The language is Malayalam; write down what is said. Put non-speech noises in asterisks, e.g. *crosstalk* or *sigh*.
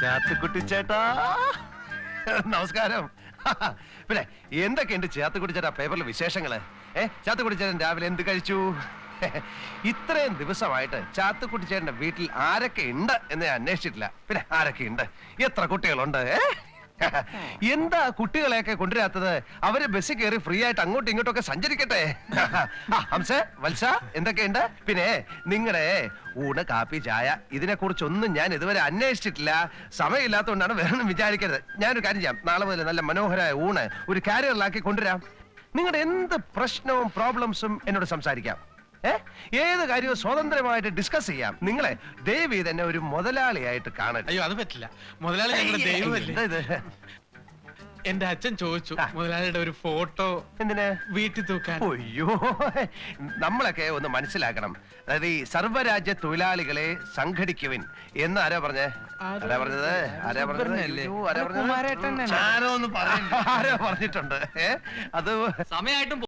ചാത്തുക്കുട്ടി ചേട്ടാ. നമസ്കാരം. പിന്നെ എന്തൊക്കെയുണ്ട് ചേട്ടാ പേപ്പറിലെ വിശേഷങ്ങൾ? ഏ ചേട്ടൻ രാവിലെ എന്ത് കഴിച്ചു? ഇത്രയും ദിവസമായിട്ട് ചാത്തുക്കുട്ടി ചേട്ടന്റെ വീട്ടിൽ ആരൊക്കെ ഉണ്ട് എന്ന് ഞാൻ അന്വേഷിച്ചിട്ടില്ല. പിന്നെ ആരൊക്കെ ഉണ്ട്? എത്ര കുട്ടികളുണ്ട്? ഏ? *laughs* എന്താ കുട്ടികളെയൊക്കെ കൊണ്ടുവരാത്തത്? അവർ ബസ് കയറി ഫ്രീ ആയിട്ട് അങ്ങോട്ടും ഇങ്ങോട്ടും ഒക്കെ സഞ്ചരിക്കട്ടെ? *laughs* ഹംസ വത്സ എന്തൊക്കെയുണ്ട്? പിന്നെ നിങ്ങളെ ഊണ് കാപ്പി ചായ ഇതിനെ കുറിച്ചൊന്നും ഞാൻ ഇതുവരെ അന്വേഷിച്ചിട്ടില്ല. സമയമില്ലാത്തതുകൊണ്ടാണ് വേറെ വിചാരിക്കരുത്. ഞാനൊരു കാര്യം ചെയ്യാം. നാളെ മുതൽ നല്ല മനോഹരമായ ഊണ് ഒരു കാരിയറിലാക്കി കൊണ്ടുവരാം. നിങ്ങളുടെ എന്ത് പ്രശ്നവും പ്രോബ്ലംസും എന്നോട് സംസാരിക്കാം. ഏത് കാര്യവും സ്വതന്ത്രമായിട്ട് ഡിസ്കസ് ചെയ്യാം. നിങ്ങളെ ദയവ് തന്നെ എന്നെ ഒരു മുതലാളിയായിട്ട് കാണട്ടെ അയ്യോ അത് പറ്റില്ല. മുതലാളി ഞങ്ങളുടെ ദൈവമല്ലേ? ഇത് എന്റെ അച്ഛൻ ചോദിച്ചു മുതലാളിയുടെ ഒരു ഫോട്ടോ എന്തിനാ? വീട്ടിൽ തൂക്കാൻ. അയ്യോ നമ്മളൊക്കെ ഒന്ന് മനസ്സിലാക്കണം. അതായത് ഈ സർവരാജ്യ തൊഴിലാളികളെ സംഘടിക്കുവിൻ. എന്ന് ആരാ പറഞ്ഞേ? ആരാ പറഞ്ഞത്? ആരാ പറഞ്ഞത്? അയ്യോ, ആരാ പറഞ്ഞത്. ആരോ ഒന്ന് പറഞ്ഞു ആരോ പറഞ്ഞിട്ടുണ്ട്. ഏ? അത് സമയമായിട്ടും